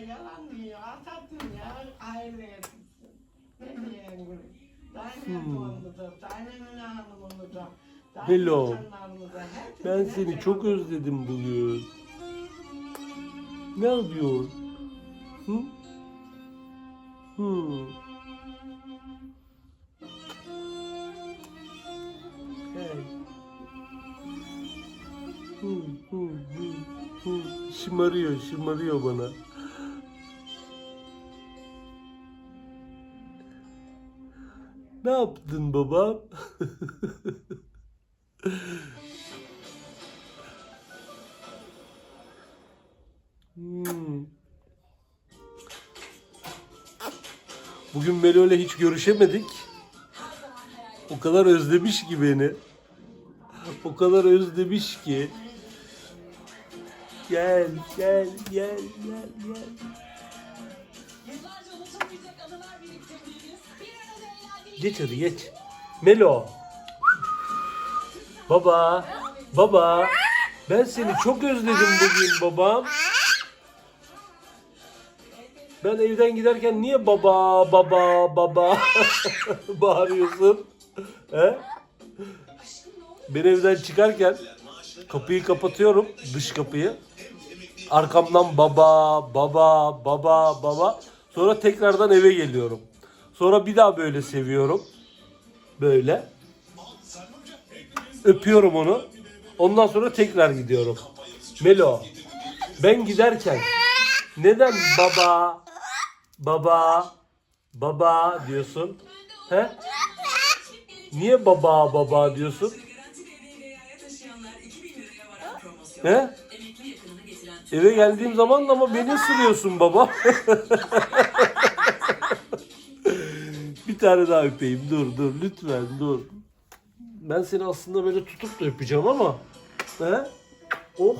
ya yalan. Atattın ya aileye. Ne diyeyim bunu? Hmm. Hello. Ben seni çok özledim bugün. Ne yapıyorsun? Hı? Hı. Hey. Hı, hı, hı, hı. Şımarıyor, şımarıyor bana. Ne yaptın babam? Hmm. Bugün Melo ile hiç görüşemedik. O kadar özlemiş ki beni. O kadar özlemiş ki. Gel, gel, gel, gel, gel. Hadi geç. Melo. Baba. Baba. Ben seni çok özledim bugün babam. Ben evden giderken niye baba baba baba bağırıyorsun? He? Ben evden çıkarken kapıyı kapatıyorum dış kapıyı. Arkamdan baba baba baba baba sonra tekrardan eve geliyorum. Sonra bir daha böyle seviyorum. Böyle. Öpüyorum onu. Ondan sonra tekrar gidiyorum. Melo. Ben giderken neden baba baba baba diyorsun? He? Niye baba baba diyorsun? He? Eve geldiğim zaman da ama beni ısırıyorsun baba. Tane daha öpeyim. Dur dur lütfen dur. Ben seni aslında böyle tutup da öpeceğim ama. He? Oh.